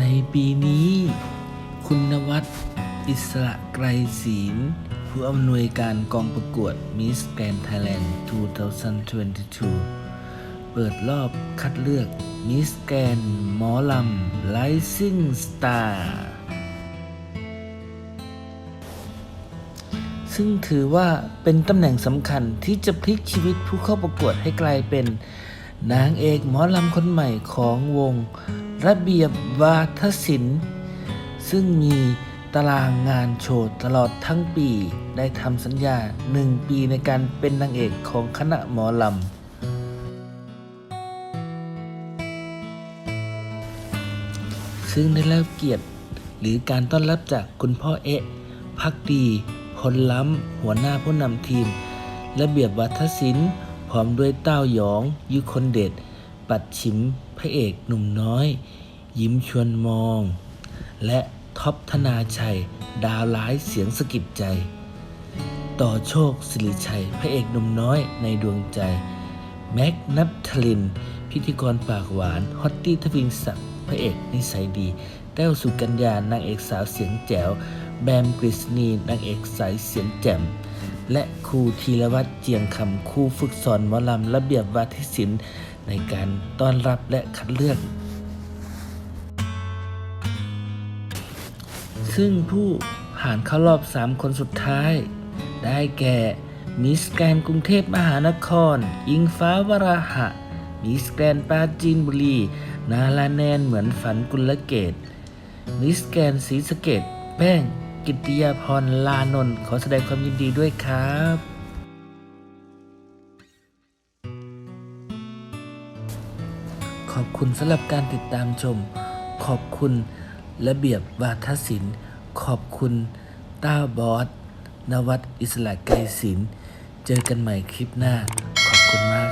ในปีนี้ คุณนวัดอิสระไกรศีล ผู้อำนวยการกองประกวด Miss Grand Thailand 2022 เปิดรอบคัดเลือก Miss Grand หมอลำ Rising Star ซึ่งถือว่าเป็นตำแหน่งสำคัญที่จะพลิกชีวิตผู้เข้าประกวดให้กลายเป็น นางเอกหมอลำคนใหม่ของวง ระเบียบวาทศิลป์ ซึ่งมีตารางงานโชว์ตลอดทั้งปี ได้ทำสัญญาหนึ่งปีในการเป็นนางเอกของคณะหมอลำซึ่งได้รับเกียรติหรือการต้อนรับจากคุณพ่อเอะพักดี พลล้ำ หัวหน้าผู้นำทีม ระเบียบวัฒศิลป์ พร้อมด้วยเต้าหยองยุคนเดชปัดฉิมพระเอกหนุ่มน้อย ยิ้มชวนมอง และท็อปธนาชัย ดาวร้ายเสียงสะกิดใจ ต่อโชคสิริชัย พระเอกหนุ่มน้อยในดวงใจ แม็กนัทลิน พิธีกรปากหวานฮอตตี้ทวิงศักดิ์พระเอกนิสัยดี แต้วสุกัญญานางเอกสาวเสียงแจ๋ว แบมกฤษณีนางเอกสายเสียงแจ่ม และครูธีรวัตรเจียงคำครูฝึกสอนหมอลำระเบียบวาทศิลป์ในการต้อนรับและคัดเลือก ซึ่งผู้ผ่านเข้ารอบ 3 คนสุดท้าย ได้แก่ มิสแกรนกรุงเทพมหานคร อิงฟ้าวราหะ มิสแกรนปราจีนบุรี นาลาแนนเหมือนฝันกุลเกต มิสแกรนศรีสะเกดแป้ง กิติยาพรลานนท์ขอแสดงความยินดีด้วยครับขอบคุณสำหรับการติดตามชม ขอบคุณระเบียบวาทศิลป์ ขอบคุณต้าบอส นวัดอิสระไกรศิลป์ เจอกันใหม่คลิปหน้า ขอบคุณมาก